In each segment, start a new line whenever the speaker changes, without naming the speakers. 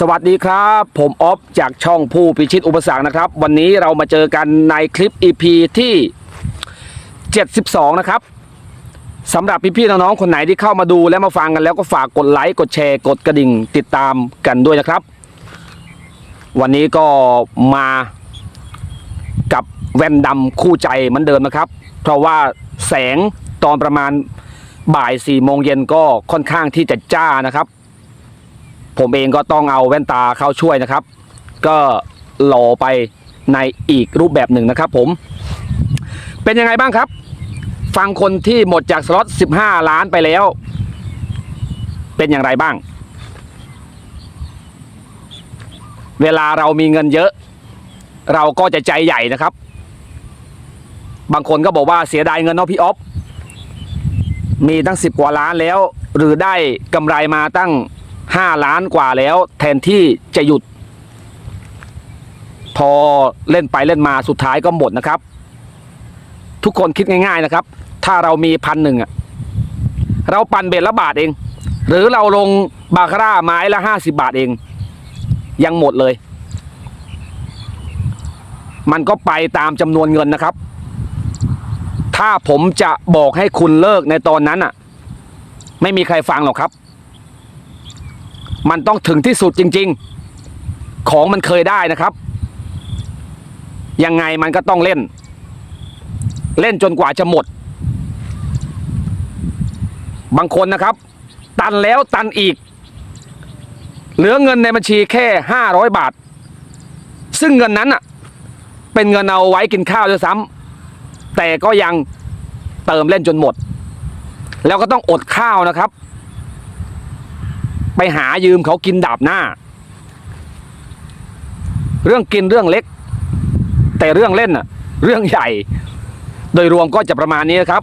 สวัสดีครับ ผมออฟจากช่องผู้พิชิตอุปสรรคนะครับ วันนี้เรามาเจอกันในคลิป EP ที่ 72 นะครับสำหรับพี่ๆน้องๆคนไหนที่เข้ามาดูและมาฟังกันแล้วก็ฝากกดไลค์กดแชร์กดกระดิ่งติดตามกันด้วยนะครับ วันนี้ก็มากับแว่นดำคู่ใจเหมือนเดิมนะครับ เพราะว่าแสงตอนประมาณบ่ายสี่โมงเย็นก็ค่อนข้างที่จะจ้านะครับ ผมเองก็ต้องเอาแว่นตาเข้าช่วยนะครับ ก็หล่อไปในอีกรูปแบบหนึ่งนะครับ ผม เป็นยังไงบ้างครับ ฟังคนที่หมดจากสล็อต 15 ล้านไปแล้ว เป็นอย่างไรบ้าง เวลาเรามีเงินเยอะ เราก็จะใจใหญ่นะครับ บางคนก็บอกว่าเสียดายเงินเนาะพี่อ๊อฟมีตั้งสิบกว่าล้านแล้ว หรือได้กำไรมาตั้ง 5ล้านกว่าแล้ว แทนที่จะหยุด พอเล่นไปเล่นมาสุดท้ายก็หมดนะครับ ทุกคนคิดง่าย ๆนะครับ ถ้าเรามีพันหนึ่งอะเราปั่นเบ็ดละบาทเอง หรือเราลงบาคาร่าไม้ละห้าสิบาทเอง ยังหมดเลย มันก็ไปตามจำนวนเงินนะครับ ถ้าผมจะบอกให้คุณเลิกในตอนนั้นอะ ไม่มีใครฟังหรอกครับ มันต้องถึงที่สุดจริง ๆ ของมันเคยได้นะครับ ยังไงมันก็ต้องเล่น เล่นจนกว่าจะหมด บางคนนะครับ ตันแล้วตันอีก เหลือเงินในบัญชีแค่ห้าร้อยบาท ซึ่งเงินนั้นอะเป็นเงินเอาไว้กินข้าวด้วยซ้ำแต่ก็ยังเติมเล่นจนหมด แล้วก็ต้องอดข้าวนะครับ ไปหายืมเขากินดาบหน้า เรื่องกินเรื่องเล็ก แต่เรื่องเล่นน่ะเรื่องใหญ่ โดยรวมก็จะประมาณนี้นะครับ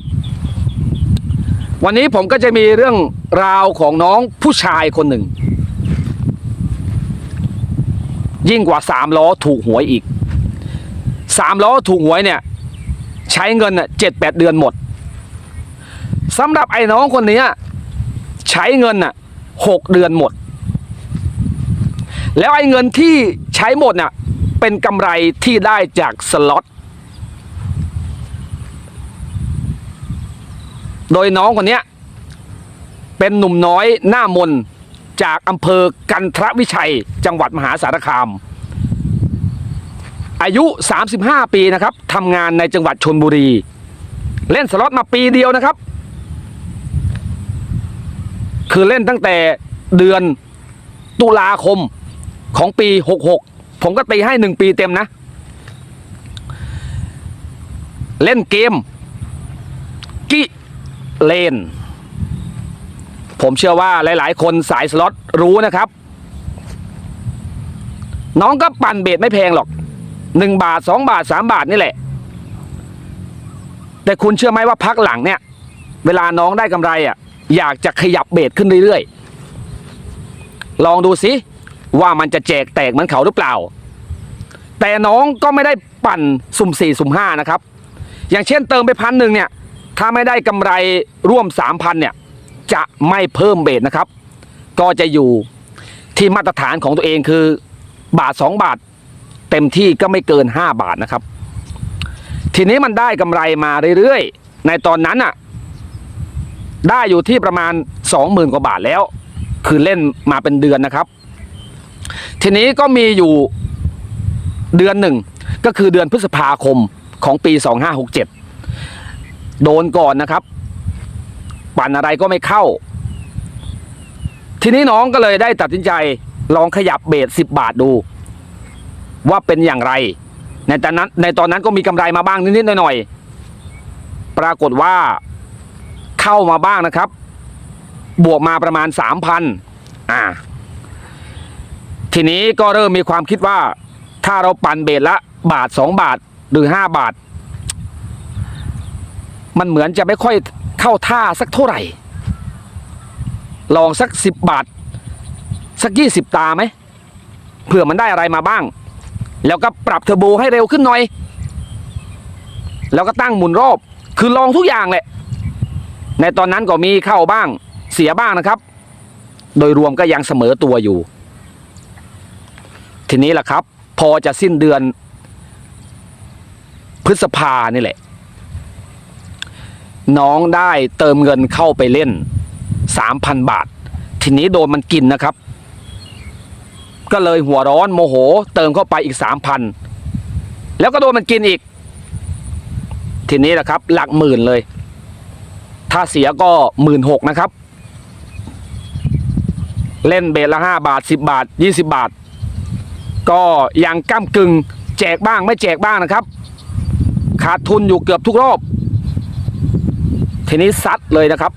วันนี้ผมก็จะมีเรื่องราวของน้องผู้ชายคนหนึ่ง ยิ่งกว่าสามล้อถูกหวยอีกสามล้อถูกหวยเนี่ย ใช้เงินเจ็ดแปดเดือนหมดสำหรับไอ้น้องคนนี้ใช้เงินน่ะ หกเดือนหมด แล้วไอ้เงินที่ใช้หมดน่ะเป็นกำไรที่ได้จากสล็อตโดยน้องคนนี้เป็นหนุ่มน้อยหน้ามนจากอำเภอกันทรวิชัยจังหวัดมหาสารคาม อายุ 35 ปีนะครับทำงานในจังหวัดชนบุรี เล่นสล็อตมาปีเดียวนะครับ คือเล่นตั้งแต่เดือนตุลาคมของปี 66 ผมก็ตีให้หนึ่งปีเต็มนะ เล่นเกม กิเลน ผมเชื่อว่าหลาย ๆ คนสายสล็อตรู้นะครับ น้องก็ปั่นเบสไม่แพงหรอกหนึ่งบาทสองบาทสามบาทนี่แหละ แต่คุณเชื่อไหมว่าพักหลังเนี่ย เวลาน้องได้กำไรอะ อยากจะขยับเบสขึ้นเรื่อยๆ ลองดูสิว่ามันจะแจกแตกเหมือนเขาหรือเปล่า แต่น้องก็ไม่ได้ปั่นสุ่มสี่สุ่มห้านะครับ อย่างเช่นเติมไปพันหนึ่งเนี่ย ถ้าไม่ได้กำไรร่วมสามพันเนี่ย จะไม่เพิ่มเบสนะครับ ก็จะอยู่ที่มาตรฐานของตัวเองคือบาทสองบาท เต็มที่ก็ไม่เกิน 5 บาทนะครับ ทีนี้มันได้กำไรมาเรื่อยๆ ในตอนนั้นอะ ได้อยู่ที่ประมาณ 20,000 กว่าบาทแล้ว คือเล่นมาเป็นเดือนนะครับ ทีนี้ก็มีอยู่เดือนหนึ่ง ก็คือเดือนพฤษภาคมของปี 2567 โดนก่อนนะครับ ปั่นอะไรก็ไม่เข้า ทีนี้น้องก็เลยได้ตัดสินใจลองขยับเบส10 บาทดู ว่าเป็นอย่างไร ในตอนนั้นในตอนนั้นก็มีกำไรมาบ้างนิดๆหน่อยๆปรากฏว่า เข้ามาบ้างนะครับ บวกมาประมาณสามพันอ่า ทีนี้ก็เริ่มมีความคิดว่า ถ้าเราปั่นเบสละบาทสองบาทหรือห้าบาท มันเหมือนจะไม่ค่อยเข้าท่าสักเท่าไหร่ ลองสักสิบบาท สักยี่สิบตาไหมเผื่อมันได้อะไรมาบ้าง แล้วก็ปรับเทอร์โบให้เร็วขึ้นหน่อย แล้วก็ตั้งหมุนรอบ คือลองทุกอย่างแหละ ในตอนนั้นก็มีเข้าบ้างเสียบ้างนะครับ โดยรวมก็ยังเสมอตัวอยู่ ทีนี้แหละครับ พอจะสิ้นเดือน พฤษภานี่แหละ น้องได้เติมเงินเข้าไปเล่นสามพันบาท ทีนี้โดนมันกินนะครับ ก็เลยหัวร้อนโมโห เติมเข้าไปอีกสามพันแล้วก็โดนมันกินอีก ทีนี้แหละครับ หลักหมื่นเลย ถ้าเสียก็หมื่นหกนะครับ เล่นเบสละห้าบาทสิบบาทยี่สิบาท ก็ยังก้ากึ่งแจกบ้างไม่แจกบ้างนะครับ ขาดทุนอยู่เกือบทุกรอบ ทีนี้ซัดเลยนะครับ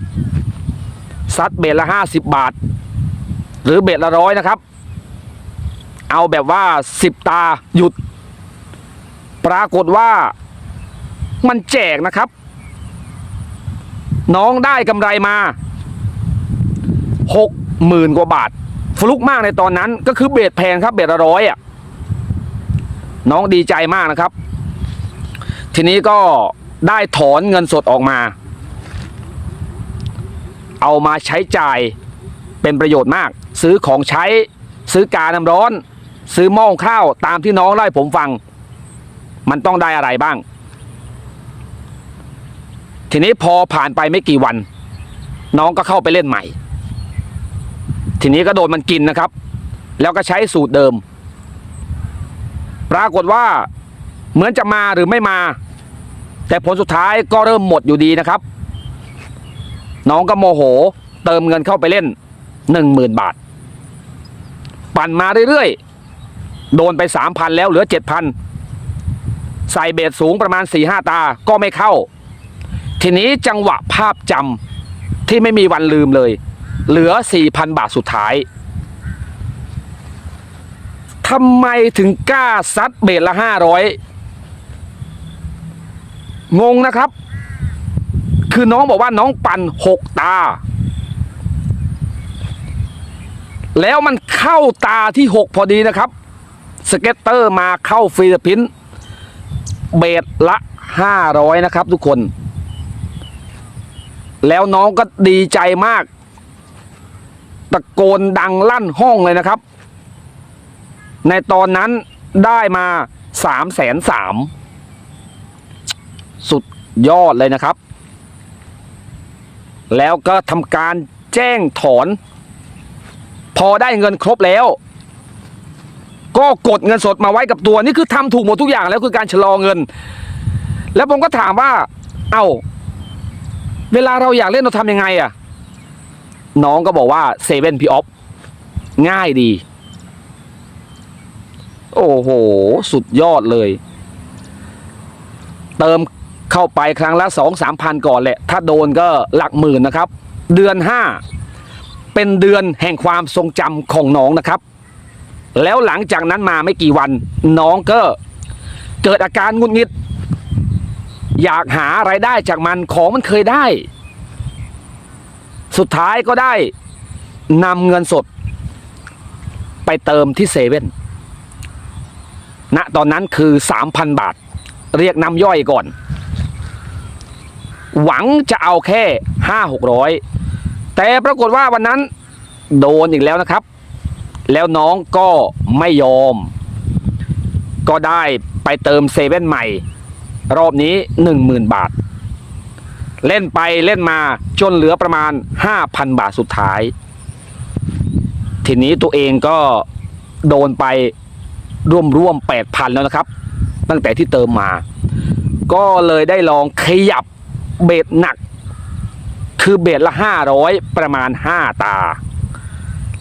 ซัดเบสละห้าสิบบาท หรือเบสละร้อยนะครับ เอาแบบว่าสิบตาหยุด ปรากฏว่ามันแจกนะครับ น้องได้กำไรมาหกหมื่นกว่าบาทฟลุกมากในตอนนั้นก็คือเบสแพงครับเบสละร้อยอะน้องดีใจมากนะครับ ทีนี้ก็ได้ถอนเงินสดออกมา เอามาใช้จ่ายเป็นประโยชน์มาก ซื้อของใช้ซื้อกาน้ำร้อน ซื้อหม้อข้าวตามที่น้องเล่าให้ผมฟัง มันต้องได้อะไรบ้าง ทีนี้พอผ่านไปไม่กี่วัน น้องก็เข้าไปเล่นใหม่ ทีนี้ก็โดนมันกินนะครับ แล้วก็ใช้สูตรเดิม ปรากฏว่าเหมือนจะมาหรือไม่มา แต่ผลสุดท้ายก็เริ่มหมดอยู่ดีนะครับ น้องก็โมโหเติมเงินเข้าไปเล่นหนึ่งหมื่นบาท ปั่นมาเรื่อยๆ โดนไปสามพันแล้วเหลือเจ็ดพันใส่เบสสูงประมาณสี่ห้าตาก็ไม่เข้า ทีนี้จังหวะภาพจำที่ไม่มีวันลืมเลย เหลือสี่พันบาทสุดท้ายทำไมถึงกล้าซัดเบสละห้าร้อยงงนะครับ คือน้องบอกว่าน้องปั่นหกตา แล้วมันเข้าตาที่หกพอดีนะครับ สเก็ตเตอร์มาเข้าฟิลิปินเบสละห้าร้อยนะครับทุกคน แล้วน้องก็ดีใจมาก ตะโกนดังลั่นห้องเลยนะครับ ในตอนนั้นได้มาสามแสนสามสุดยอดเลยนะครับ แล้วก็ทำการแจ้งถอน พอได้เงินครบแล้ว ก็กดเงินสดมาไว้กับตัว นี่คือทำถูกหมดทุกอย่างแล้วคือการชะลอเงิน แล้วผมก็ถามว่า เอา้า เวลาเราอยากเล่นเราทำยังไงอะน้องก็บอกว่าเซเว่นพีออฟง่ายดี โอ้โห สุดยอดเลย เติมเข้าไปครั้งละสองสามพันก่อนแหละ ถ้าโดนก็หลักหมื่นนะครับ เดือนห้าเป็นเดือนแห่งความทรงจำของน้องนะครับ แล้วหลังจากนั้นมาไม่กี่วัน น้องก็เกิดอาการงุดหงิด อยากหาไรายได้จากมันของมันเคยได้ สุดท้ายก็ได้นำเงินสด ไปเติมที่เซเว่นณตอนนั้นคือ 3,000 บาท เรียกน้ำย่อยก่อน หวังจะเอาแค่ห้าหกร้อยแต่ปรากฏว่าวันนั้นโดนอีกแล้วนะครับ แล้วน้องก็ไม่ยอม ก็ได้ไปเติมเซเว่นใหม่ รอบนี้ 10,000 บาท เล่นไปเล่นมาจนเหลือประมาณ 5,000 บาทสุดท้าย ทีนี้ตัวเองก็โดนไปร่วมร่วม8,000 แล้วนะครับ ตั้งแต่ที่เติมมา ก็เลยได้ลองขยับเบสหนัก คือเบสละ 500 ประมาณ 5 ตา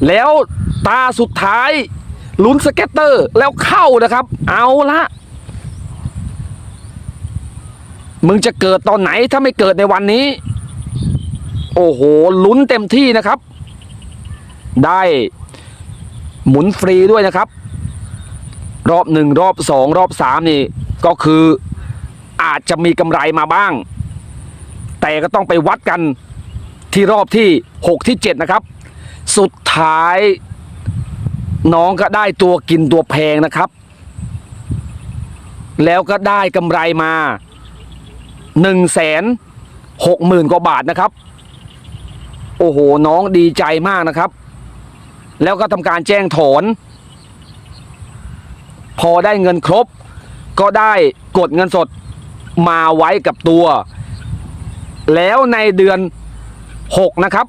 แล้วตาสุดท้ายลุ้นสเก็ตเตอร์แล้วเข้านะครับ เอาละ มึงจะเกิดตอนไหนถ้าไม่เกิดในวันนี้ โอ้โหลุ้นเต็มที่นะครับ ได้หมุนฟรีด้วยนะครับ รอบหนึ่งรอบสองรอบสามนี่ ก็คืออาจจะมีกำไรมาบ้าง แต่ก็ต้องไปวัดกันที่รอบที่หกที่เจ็ดนะครับ สุดท้ายน้องก็ได้ตัวกินตัวแพงนะครับ แล้วก็ได้กำไรมา หนึ่งแสนหกหมื่นกว่าบาทนะครับ โอ้โหน้องดีใจมากนะครับ แล้วก็ทำการแจ้งถอน พอได้เงินครบ ก็ได้กดเงินสดมาไว้กับตัว แล้วในเดือน 6 นะครับ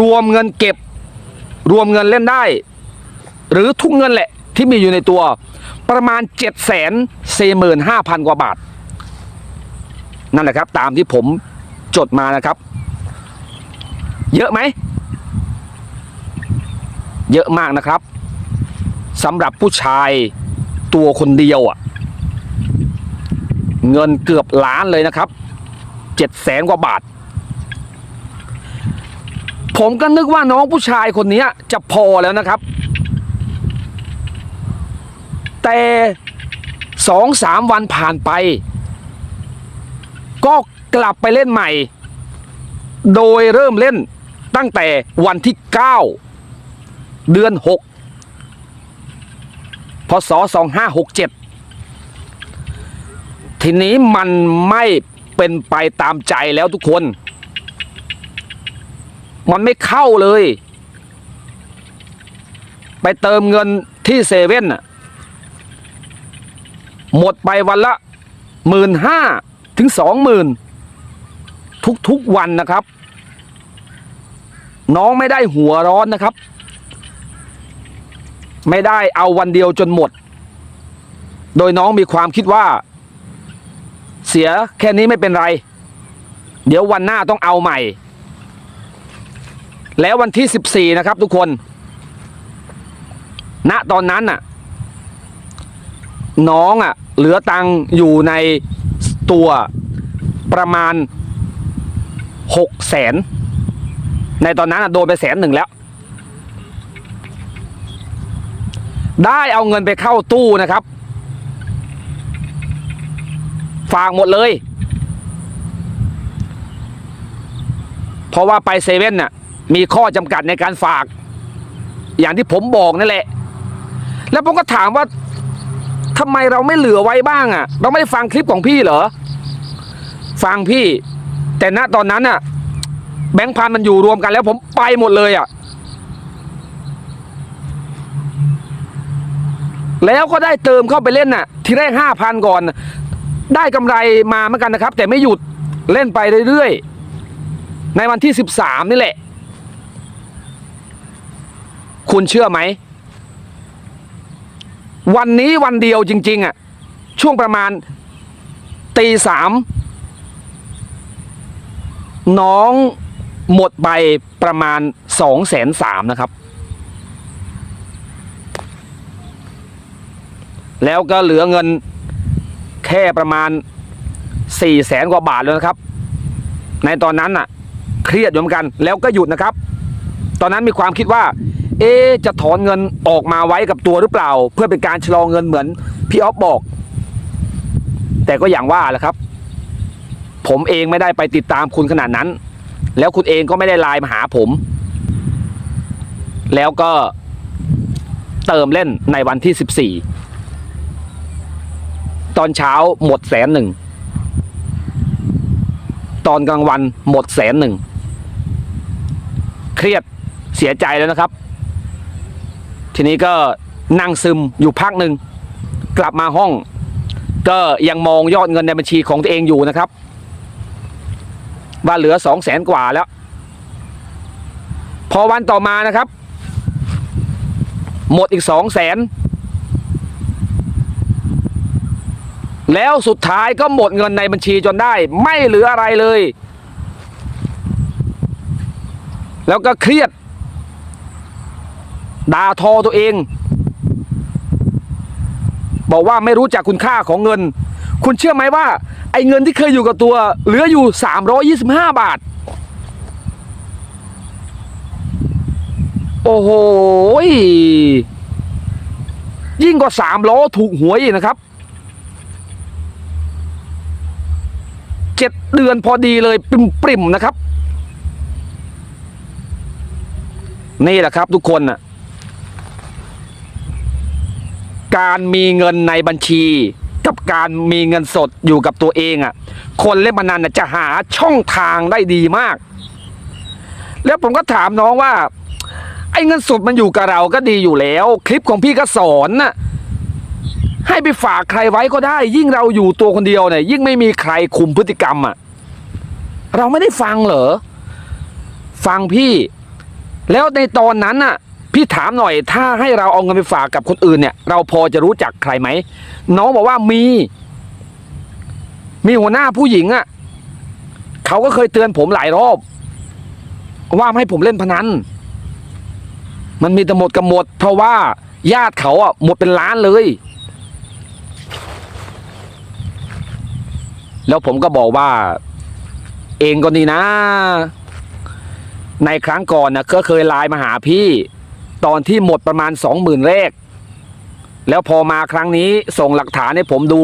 รวมเงินเก็บ รวมเงินเล่นได้ หรือทุกเงินแหละที่มีอยู่ในตัวประมาณ 7 4 5 0 0 0 กว่าบาท นั่นแหละครับ ตามที่ผมจดมานะครับ เยอะไหม เยอะมากนะครับสำหรับผู้ชายตัวคนเดียวอะ่ะ เงินเกือบล้านเลยนะครับเจ็ดแสนกว่าบาท ผมก็นึกว่าน้องผู้ชายคนนี้จะพอแล้วนะครับ แต่สองสามวันผ่านไป ก็กลับไปเล่นใหม่ โดยเริ่มเล่นตั้งแต่วันที่ 9 เดือน 6 พศ 2567 ทีนี้มันไม่เป็นไปตามใจแล้วทุกคน มันไม่เข้าเลย ไปเติมเงินที่เซเว่นหมดไปวันละหมื่นห้า ถึงสองหมื่นทุกๆวันนะครับ น้องไม่ได้หัวร้อนนะครับ ไม่ได้เอาวันเดียวจนหมด โดยน้องมีความคิดว่า เสียแค่นี้ไม่เป็นไร เดี๋ยววันหน้าต้องเอาใหม่ แล้ววันที่ 14 นะครับทุกคน ณตอนนั้นน่ะน้องอะเหลือตังอยู่ใน ตัวประมาณหกแสนในตอนนั้นอะโดนไปแสนหนึ่งแล้ว ได้เอาเงินไปเข้าตู้นะครับ ฝากหมดเลย เพราะว่าไปเซเว่นน่ะมีข้อจำกัดในการฝาก อย่างที่ผมบอกนั่นแหละ แล้วผมก็ถามว่าทำไมเราไม่เหลือไว้บ้างอะ่ะ เราไม่ได้ฟังคลิปของพี่เหรอ ฟังพี่ แต่ณตอนนั้นน่ะ แบงค์พันมันอยู่รวมกันแล้วผมไปหมดเลยอะ่ะ แล้วก็ได้เติมเข้าไปเล่นน่ะ ทีแรกห้าพันก่อน ได้กำไรมาเหมือนกันนะครับ แต่ไม่หยุดเล่นไปเรื่อยๆ ในวันที่สิบสามนี่แหละ คุณเชื่อไหม วันนี้วันเดียวจริง ๆ อะ ช่วงประมาณตีสาม น้องหมดไปประมาณสองแสนสามนะครับ แล้วก็เหลือเงินแค่ประมาณสี่แสนกว่าบาทเลยนะครับ ในตอนนั้นน่ะ เครียดอยู่เหมือนกัน แล้วก็หยุดนะครับ ตอนนั้นมีความคิดว่า เอ๊จะถอนเงินออกมาไว้กับตัวหรือเปล่า เพื่อเป็นการชะลอเงินเหมือนพี่ออฟบอก แต่ก็อย่างว่าแหละครับ ผมเองไม่ได้ไปติดตามคุณขนาดนั้น แล้วคุณเองก็ไม่ได้ไลน์มาหาผม แล้วก็เติมเล่นในวันที่สิบสี่ตอนเช้าหมดแสนหนึ่ง ตอนกลางวันหมดแสนหนึ่ง เครียดเสียใจแล้วนะครับ ทีนี้ก็นั่งซึมอยู่พักหนึ่ง กลับมาห้อง ก็ยังมองยอดเงินในบัญชีของตัวเองอยู่นะครับ ว่าเหลือสองแสนกว่าแล้ว พอวันต่อมานะครับ หมดอีกสองแสนแล้วสุดท้ายก็หมดเงินในบัญชีจนได้ ไม่เหลืออะไรเลย แล้วก็เครียดด่าทอตัวเอง บอกว่าไม่รู้จักคุณค่าของเงิน คุณเชื่อไหมว่า ไอ้เงินที่เคยอยู่กับตัว เหลืออยู่ 325 บาท โอ้โหยิ่งกว่าสามล้อถูกหวยนะครับเจ็ดเดือนพอดีเลยปริมๆนะครับ นี่แหละครับทุกคนนะการมีเงินในบัญชี กับการมีเงินสดอยู่กับตัวเองอะ คนเล่นพนันน่ะจะหาช่องทางได้ดีมาก แล้วผมก็ถามน้องว่า ไอ้เงินสดมันอยู่กับเราก็ดีอยู่แล้ว คลิปของพี่ก็สอนน่ะให้ไปฝากใครไว้ก็ได้ ยิ่งเราอยู่ตัวคนเดียวเนี่ย ยิ่งไม่มีใครคุมพฤติกรรมอะเราไม่ได้ฟังเหรอฟังพี่ แล้วในตอนนั้นน่ะ พี่ถามหน่อย ถ้าให้เราเอาเงินไปฝากกับคนอื่นเนี่ย เราพอจะรู้จักใครไหมน้องบอกว่ามี มีหัวหน้าผู้หญิงอะเขาก็เคยเตือนผมหลายรอบ ว่าไม่ให้ผมเล่นพนันมันมีแต่หมดกับหมด เพราะว่าญาติเขาอะหมดเป็นล้านเลย แล้วผมก็บอกว่า เองก็นี่นะ ในครั้งก่อนนะก็เคยไลน์มาหาพี่ ตอนที่หมดประมาณสองหมื่นแรก แล้วพอมาครั้งนี้ส่งหลักฐานให้ผมดู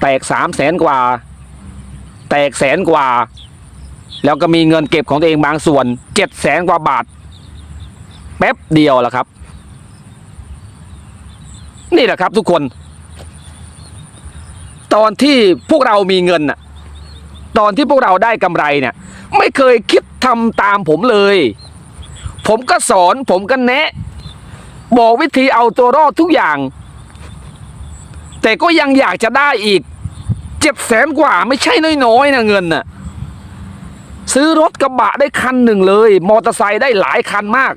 แตกสามแสนกว่า แตกแสนกว่า แล้วก็มีเงินเก็บของตัวเองบางส่วนเจ็ดแสนกว่าบาท แป๊บเดียวแหละครับ นี่แหละครับทุกคน ตอนที่พวกเรามีเงินน่ะ ตอนที่พวกเราได้กำไรเนี่ย ไม่เคยคิดทำตามผมเลย ผมก็สอนผมก็แนะ บอกวิธีเอาตัวรอดทุกอย่าง แต่ก็ยังอยากจะได้อีกเจ็ดแสนกว่าไม่ใช่น้อยๆนะเงินน่ะซื้อรถกระบะได้คันหนึ่งเลย มอเตอร์ไซค์ได้หลายคันมาก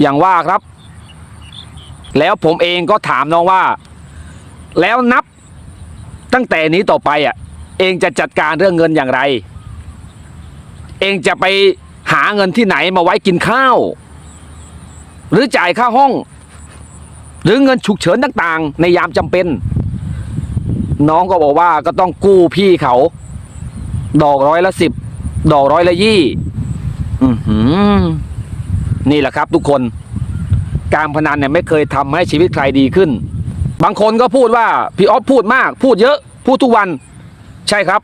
อย่างว่าครับ แล้วผมเองก็ถามน้องว่า แล้วนับตั้งแต่นี้ต่อไปอะเองจะจัดการเรื่องเงินอย่างไร เองจะไปหาเงินที่ไหนมาไว้กินข้าว หรือจ่ายค่าห้อง หรือเงินฉุกเฉินต่างๆ ในยามจำเป็น น้องก็บอกว่าก็ต้องกู้พี่เขา ดอกร้อยละสิบดอกร้อยละยี่อื้อหือนี่แหละครับทุกคน การพนันเนี่ยไม่เคยทำให้ชีวิตใครดีขึ้น บางคนก็พูดว่าพี่ออฟพูดมาก พูดเยอะพูดทุกวัน ใช่ครับ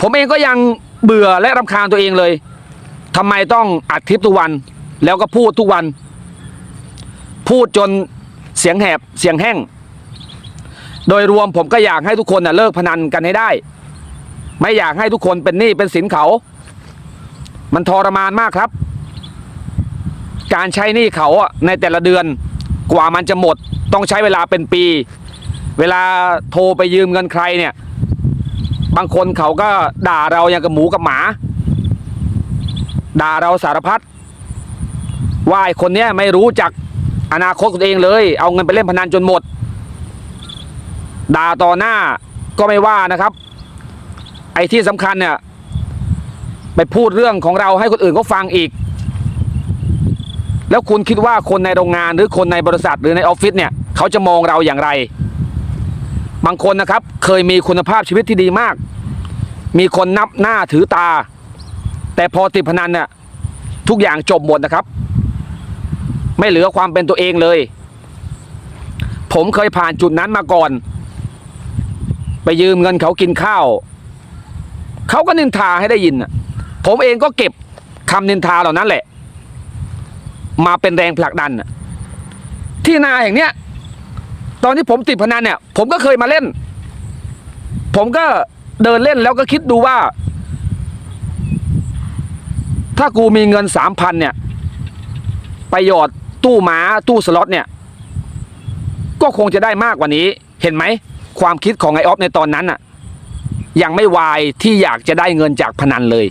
ผมเองก็ยังเบื่อและรำคาญตัวเองเลยทำไมต้องอัดคลิปทุกวัน แล้วก็พูดทุกวัน พูดจนเสียงแหบเสียงแห้ง โดยรวมผมก็อยากให้ทุกคนน่ะเลิกพนันกันให้ได้ ไม่อยากให้ทุกคนเป็นหนี้เป็นสินเขา มันทรมานมากครับ การใช้หนี้เขาในแต่ละเดือน กว่ามันจะหมดต้องใช้เวลาเป็นปี เวลาโทรไปยืมเงินใครเนี่ย บางคนเขาก็ด่าเราอย่างกับหมูกับหมา ด่าเราสารพัดว่าไอ้คนเนี้ยไม่รู้จักอนาคตตัวเองเลย เอาเงินไปเล่นพนันจนหมด ด่าต่อหน้าก็ไม่ว่านะครับ ไอ้ที่สำคัญเนี่ยไปพูดเรื่องของเราให้คนอื่นเขาฟังอีก แล้วคุณคิดว่าคนในโรงงานหรือคนในบริษัทหรือในออฟฟิศเนี่ยเขาจะมองเราอย่างไร บางคนนะครับเคยมีคุณภาพชีวิตที่ดีมาก มีคนนับหน้าถือตา แต่พอติดพนันเนี่ยทุกอย่างจบหมดนะครับ ไม่เหลือความเป็นตัวเองเลย ผมเคยผ่านจุดนั้นมาก่อน ไปยืมเงินเขากินข้าวเขาก็นินทาให้ได้ยินผมเองก็เก็บคำนินทาเหล่านั้นแหละ มาเป็นแรงผลักดัน ที่นาแห่งเนี้ย ตอนที่ผมติดพนันเนี่ย ผมก็เคยมาเล่น ผมก็เดินเล่นแล้วก็คิดดูว่า ถ้ากูมีเงินสามพันเนี่ย ไปหยอดตู้ม้าตู้สล็อตเนี่ย ก็คงจะได้มากกว่านี้ เห็นไหม ความคิดของไอออฟในตอนนั้นน่ะ ยังไม่วายที่อยากจะได้เงินจากพนันเลย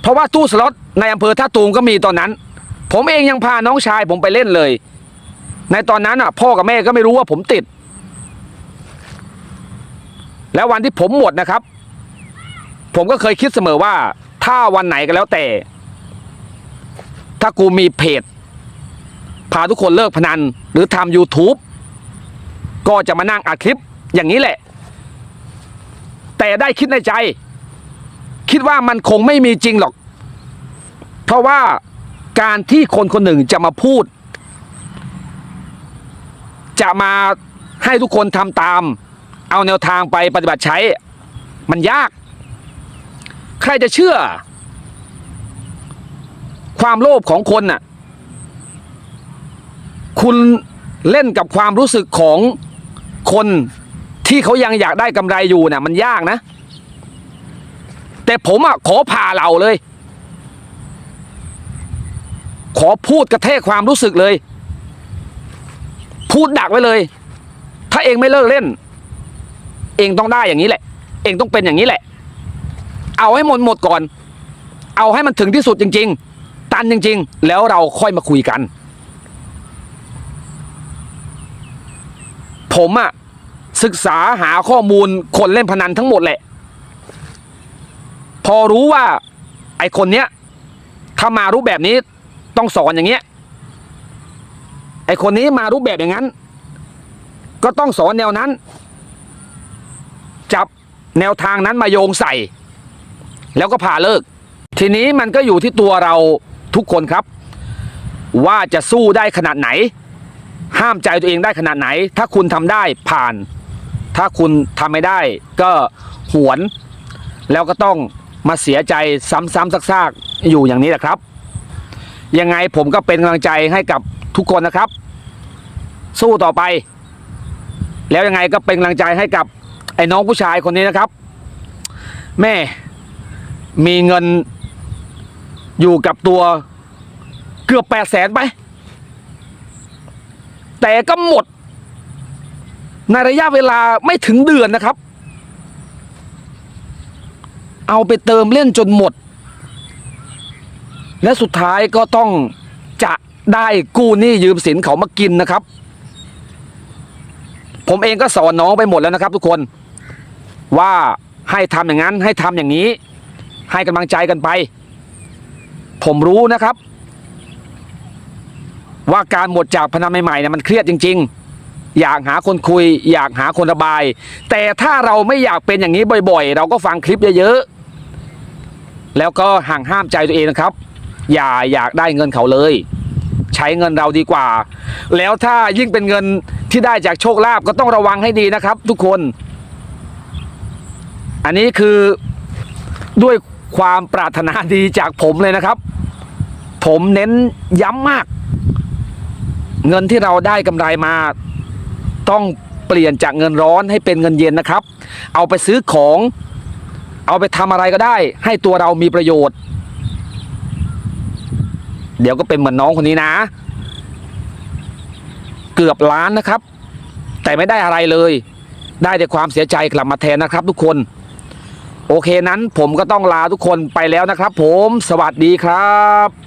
เพราะว่าตู้สล็อตในอำเภอท่าตูมก็มีตอนนั้น ผมเองยังพาน้องชายผมไปเล่นเลย ในตอนนั้นอะ พ่อกับแม่ก็ไม่รู้ว่าผมติด แล้ววันที่ผมหมดนะครับ ผมก็เคยคิดเสมอว่า ถ้าวันไหนก็แล้วแต่ ถ้ากูมีเพจ พาทุกคนเลิกพนัน หรือทำ YouTube ก็จะมานั่งอัดคลิปอย่างนี้แหละ แต่ได้คิดในใจ คิดว่ามันคงไม่มีจริงหรอก เพราะว่า การที่คนคนหนึ่งจะมาพูด จะมาให้ทุกคนทำตาม เอาแนวทางไปปฏิบัติใช้ มันยาก ใครจะเชื่อ ความโลภของคนน่ะ คุณเล่นกับความรู้สึกของคนที่เขายังอยากได้กำไรอยู่น่ะ มันยากนะ แต่ผมอะขอผ่าเหล่าเลย ขอพูดกระแทกความรู้สึกเลย พูดดักไว้เลย ถ้าเองไม่เลิกเล่น เองต้องได้อย่างนี้แหละ เองต้องเป็นอย่างนี้แหละ เอาให้หมดหมดก่อน เอาให้มันถึงที่สุดจริง ๆ ตันจริง ๆ แล้วเราค่อยมาคุยกัน ผมอะศึกษาหาข้อมูลคนเล่นพนันทั้งหมดแหละ พอรู้ว่าไอคนเนี้ยถ้ามารูปแบบนี้ ต้องสอนอย่างเงี้ยไอคนนี้มารูปแบบอย่างนั้น ก็ต้องสอนแนวนั้น จับแนวทางนั้นมาโยงใส่ แล้วก็พาเลิก ทีนี้มันก็อยู่ที่ตัวเราทุกคนครับ ว่าจะสู้ได้ขนาดไหน ห้ามใจตัวเองได้ขนาดไหน ถ้าคุณทำได้ผ่าน ถ้าคุณทำไม่ได้ ก็หวน แล้วก็ต้องมาเสียใจซ้ำๆซากๆอยู่อย่างนี้แหละครับ ยังไงผมก็เป็นกำลังใจให้กับทุกคนนะครับ สู้ต่อไป แล้วยังไงก็เป็นกำลังใจให้กับไอ้น้องผู้ชายคนนี้นะครับ แม่มีเงินอยู่กับตัวเกือบแปดแสนไป แต่ก็หมด ในระยะเวลาไม่ถึงเดือนนะครับ เอาไปเติมเล่นจนหมด และสุดท้ายก็ต้องจะได้กู้หนี้ยืมสินเขามากินนะครับ ผมเองก็สอนน้องไปหมดแล้วนะครับ ทุกคนว่าให้ทำอย่างนั้นให้ทำอย่างนี้ ให้กำลังใจกันไป ผมรู้นะครับ ว่าการหมดจากพนันใหม่ๆเนี่ยมันเครียดจริง ๆ อยากหาคนคุย อยากหาคนระบาย แต่ถ้าเราไม่อยากเป็นอย่างนี้บ่อย ๆ เราก็ฟังคลิปเยอะๆแล้วก็ห่างห้ามใจตัวเองนะครับ อย่าอยากได้เงินเขาเลย ใช้เงินเราดีกว่า แล้วถ้ายิ่งเป็นเงินที่ได้จากโชคลาภก็ต้องระวังให้ดีนะครับ ทุกคน อันนี้คือด้วยความปรารถนาดีจากผมเลยนะครับ ผมเน้นย้ำมาก เงินที่เราได้กำไรมา ต้องเปลี่ยนจากเงินร้อนให้เป็นเงินเย็นนะครับ เอาไปซื้อของ เอาไปทำอะไรก็ได้ ให้ตัวเรามีประโยชน์ เดี๋ยวก็เป็นเหมือนน้องคนนี้นะ เกือบล้านนะครับ แต่ไม่ได้อะไรเลย ได้แต่ความเสียใจกลับมาแทนนะครับ ทุกคน โอเคนั้นผมก็ต้องลาทุกคนไปแล้วนะครับ ผมสวัสดีครับ